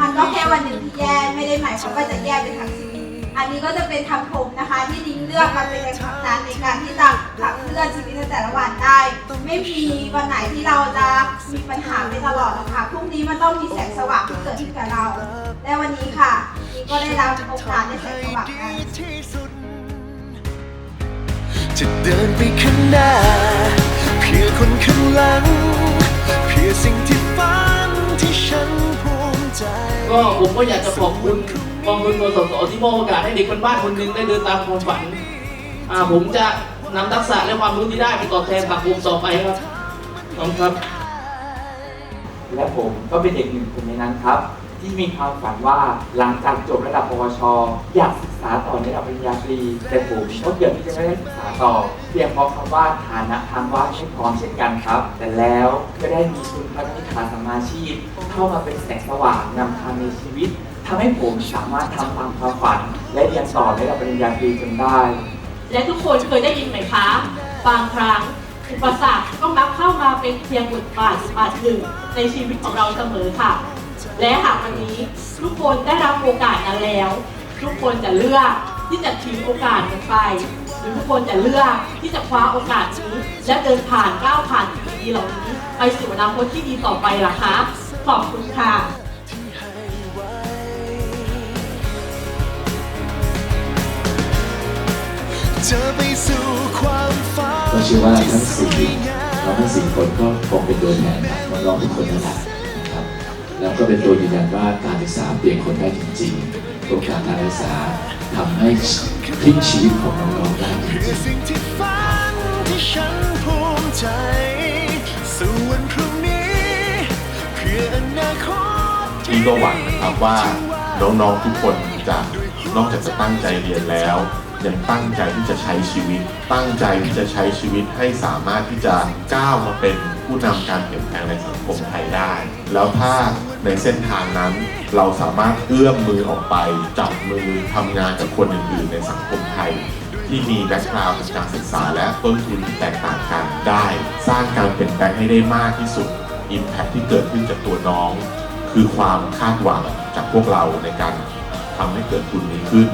มันก็แค่วันหนึ่งที่แย่ไม่ได้หมายความว่าจะแย่ไปทั้งชีวิตอันนี้ก็จะเป็นคำชมนะคะ ที่ดิ้งเลือกมาเป็นแรงผลักดันในการที่จะขับเคลื่อนชีวิตในแต่ละวันได้ ไม่มีวันไหนที่เราจะมีปัญหาไปตลอดหรอกค่ะพรุ่งนี้มันต้องมีแสงสว่างที่เกิดขึ้นกับเรา และวันนี้ค่ะนี่ก็ได้รับโอกาสในแสงสว่างนั้นจะเดินไปข้างหน้าเพื่อคนข้างหลังเพื่อสิ่งที่ฝัน ก็ผมก็อยากจะขอบคุณกองทุนกสศที่มอบโอกาสให้เด็กคนบ้านคนหนึ่งได้เดินตามความฝันอ่าผมจะนำทักษะและความรู้ที่ได้ไปตอบแทนสังคมต่อไปครับขอบคุณครับ และผมก็เป็นเด็กหนึ่งคนในนั้นครับ ที่มีความฝันว่าหลังจากจบระดับปวช อยากศึก ษาต่อในระดับปริญญาตรีแต่ผมก็เกือบที่จะไม่ได้ศึกษาต่อ เพียงเพราะคำว่าฐานะทางว่าไม่พร้อมเช่นกันครับ แต่แล้วก็ได้มีคุณพระนิขาสมมาชีพ เข้ามาเป็นแสงสว่างนำทางในชีวิตทำให้ผมสามารถทำตามความฝัน และเรียนต่อในระดับปริญญาตรีจนได้ และทุกคนเคยได้ยินไหมคะ บางครั้งอุปสรรคก็มักเข้ามาเป็นเพียงบทบาทบาทหนึ่งในชีวิตของเราเสมอค่ะ และหากวันนี้ทุกคนได้รับโอกาสนั้นแล้ว ทุกคนจะเลือกที่จะทิ้งโอกาสนั้นไป หรือทุกคนจะเลือกที่จะคว้าโอกาสนี้ และเดินผ่านก้าวผ่านสิ่งดีๆเหล่านี้ ไปสู่อนาคตที่ดีต่อไปล่ะคะ ขอบคุณค่ะจะไปสู่ความฝันก็เชื่อว่าทั้งสี่เราทั้งสี่คนก็คงเป็นตัวแทนของน้องๆทุกคนนั่นแหละนะครับ แล้วก็เป็นตัวยืนยันว่าการศึกษาเปลี่ยนคนได้จริงๆ โอกาสการศึกษาทำให้พลิกชีวิตของน้องๆได้จริองสิ่งที่ฝันที่ฉันภูมิใจส่วนพรุ่งนี้คืออนาคตที่ก็หวังนะครับว่าน้องๆทุกคนจะนอกจากจะตั้งใจเรียนแล้วยังตั้งใจที่จะใช้ชีวิต ตั้งใจที่จะใช้ชีวิตให้สามารถที่จะก้าวมาเป็น ผู้นำการเปลี่ยนแปลงในสังคมไทยได้ แล้วถ้าในเส้นทางนั้น เราสามารถเอื้อมมือออกไป จับมือทำงานกับคนอื่นๆในสังคมไทย ที่มีแบ็กกราวด์การศึกษาและต้นทุนที่แตกต่างกันได้ สร้างการเปลี่ยนแปลงให้ได้มากที่สุด Impact ที่เกิดขึ้นจากตัวน้อง คือความคาดหวังจากพวกเราในการทำให้เกิดทุนนี้ขึ้น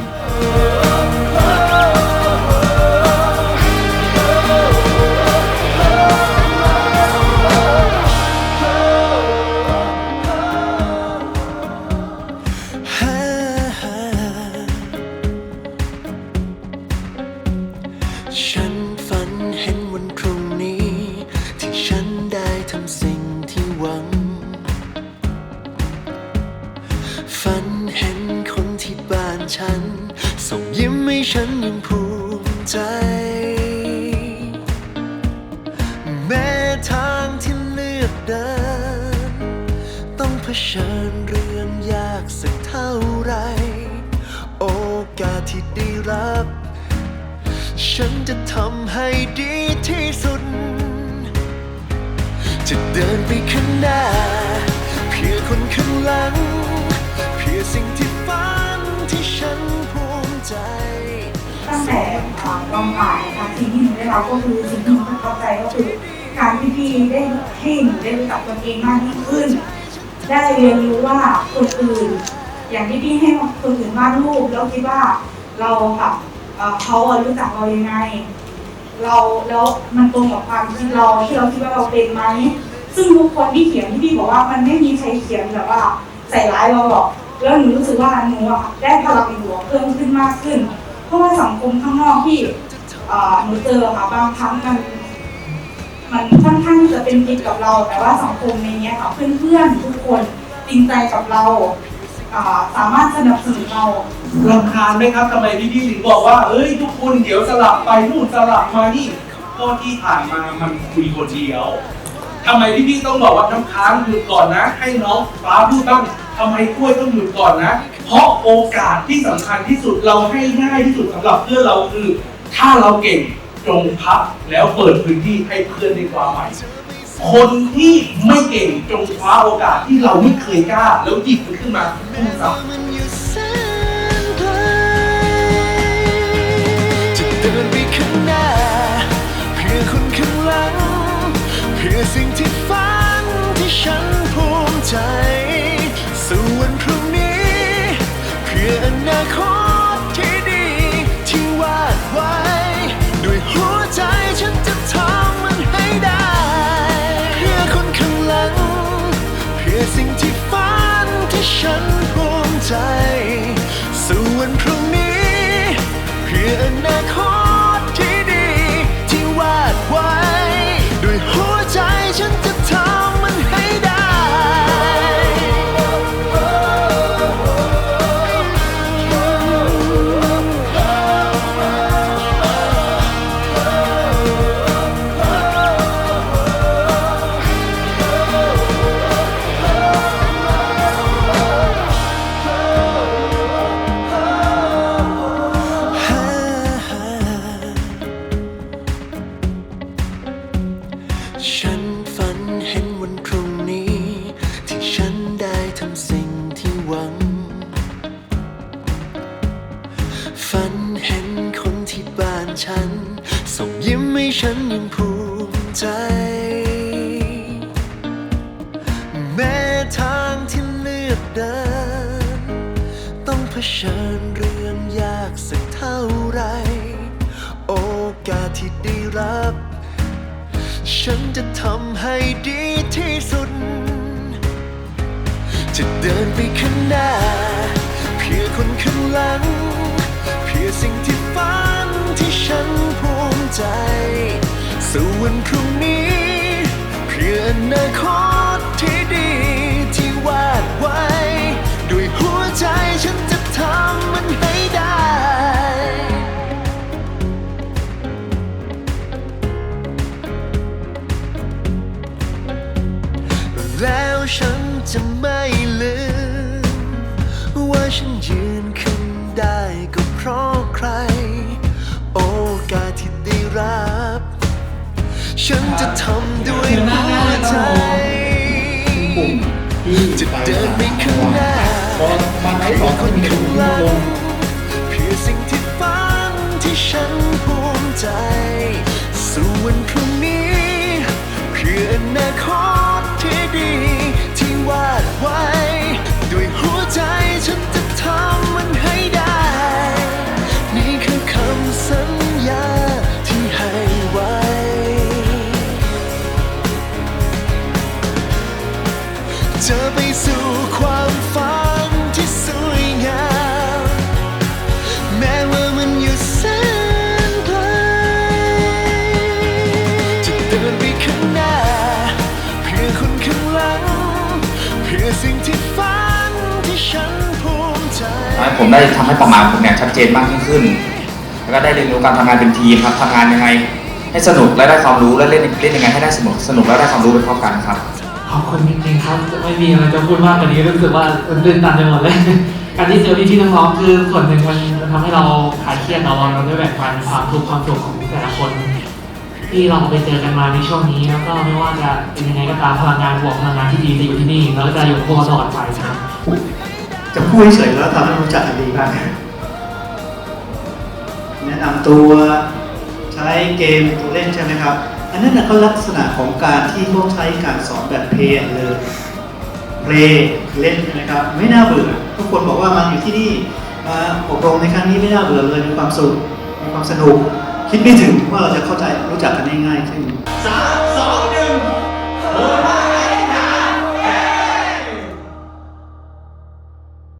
ฉันฝันเห็นวันพรุ่งนี้ ที่ฉันได้ทำสิ่งที่หวัง ฝันเห็นคนที่บ้านฉัน ส่งยิ้มให้ฉันยังภูมิใจ แม้ทางที่เลือกเดิน ต้องเผชิญเรื่องยากสักเท่าไร โอกาสที่ได้รับ ฉันจะทำให้ดีที่สุด จะเดินไปข้างหน้า เพื่อคนข้างหลัง เพื่อสิ่งที่ฝันที่ฉันภูมิใจ ตั้งแต่อ่าตอนบ่ายนะคะสิ่งที่หนูได้รับก็คือสิ่งที่หนูประทับใจก็คือ การที่พี่ได้ให้หนูได้รู้จักตนเองมากยิ่งขึ้น ได้เรียนรู้ว่าคนอื่น อย่างที่พี่ให้คนอื่นวาดรูปแล้วคิดว่าเรากับ เขาอะรู้จักเรายังไง เราแล้วมันตรงกับความคิดเราที่เราคิดว่าเราเป็นไหมซึ่งทุกคนที่เขียนที่พี่บอกว่ามันไม่มีใครเขียนแบบว่าใส่ร้ายเราหรอกแล้วหนูรู้สึกว่าหนูอะได้พลังบวกเพิ่มขึ้นมากขึ้น เพราะว่าสังคมข้างนอกที่หนูเจอค่ะบางครั้งมันมันค่อนข้างที่จะเป็นพิษกับเรา แต่ว่าสังคมในนี้ค่ะเพื่อนๆทุกคนจริงใจกับเรา สามารถสนับสนุนเรารำคาญไหมครับทำไมพี่พี่ๆถึงบอกว่าเอ้ยทุกคนเดี๋ยวสลับไปนู่นสลับมานี่ก็ที่ผ่านมามันคุยคนเดียวทำไมพี่พี่ๆต้องบอกว่าน้ำค้างหยุดก่อนนะ ให้น้องฟ้าพูดบ้างทำไมกล้วยต้องหยุดก่อนนะ เพราะโอกาสที่สำคัญที่สุดเราให้ง่ายที่สุดสำหรับเพื่อนเราคือ ถ้าเราเก่งจงพักแล้วเปิดพื้นที่ให้เพื่อนได้ความใหม่ คนที่ไม่เก่งจงคว้าโอกาสที่เราไม่เคยกล้า แล้วหยิบมันขึ้นมาพูดซ้ำมันอยู่งที่ฟ้า ฉันยังภูมิใจ แม้ทางที่เลือกเดิน ต้องเผชิญเรื่องยากสักเท่าไร โอกาสที่ได้รับ ฉันจะทำให้ดีที่สุด จะเดินไปข้างหน้า เพื่อคนข้างหลัง เพื่อสิ่งที่ฝันที่ฉันภู ใจสู่วันพรุ่งนี้ เพื่ออนาคตที่ดีที่วาดไว้ ด้วยหัวใจฉันจะทำมันให้ได้แล้วฉันจะไม่ลืม ว่าฉันยืนขึ้นได้ก็เพราะใคร รับ ฉันจะทำด้วยหัวใจจะเดินไปข้างหน้าเพื่อคนข้างหลังเพื่อสิ่งที่ฝันที่ฉันภูมิใจ สู่วันพรุ่งนี้ เพื่ออนาคตที่ดีที่วาดไว้ ผมได้ทำให้เป้าหมายผมเนี่ยชัดเจนมากยิ่งขึ้น แล้วก็ได้เรียนรู้การทำงานเป็นทีมครับทำงานยังไง ให้สนุกและได้ความรู้และเล่นเล่นยังไงให้ได้สนุกสนุกและได้ความรู้ไปพร้อมกันครับขอบคุณจริงๆครับไม่มีอะไรจะพูดมากกว่านี้รู้สึกว่าตื่นตันไปหมดเลยการที่เจอพี่ๆน้องๆคือส่วนหนึ่งมันมันทำให้เราคลายเครียดเนาเราได้แบ่งปันความทุกข์ความสุขของแต่ละคน ที่เราไปเจอกันมาในช่วงนี้แล้วก็ไม่ว่าจะเป็นยังไงก็ตามพลังงานบวกพลังงานที่ดีจะอยู่ที่นี่แล้วจะอยู่พวกเราตลอดไปครับ จะพูดเฉยๆแล้วทำให้รู้จักกันดีบ้างแนะนำตัวใช้เกมตัวเล่นใช่ไหมครับ อันนั้นนะก็ลักษณะของการที่เขาใช้การสอนแบบเพลย์เลยเพลย์เล่นใช่ไหมครับ ไม่น่าเบื่อทุกคนบอกว่ามาอยู่ที่นี่มาอบรมในครั้งนี้ไม่น่าเบื่อเลยมีความสุขมีความสนุก คิดไม่ถึงว่าเราจะเข้าใจรู้จักกันได้ง่ายขึ้นสามสองหนึ่ง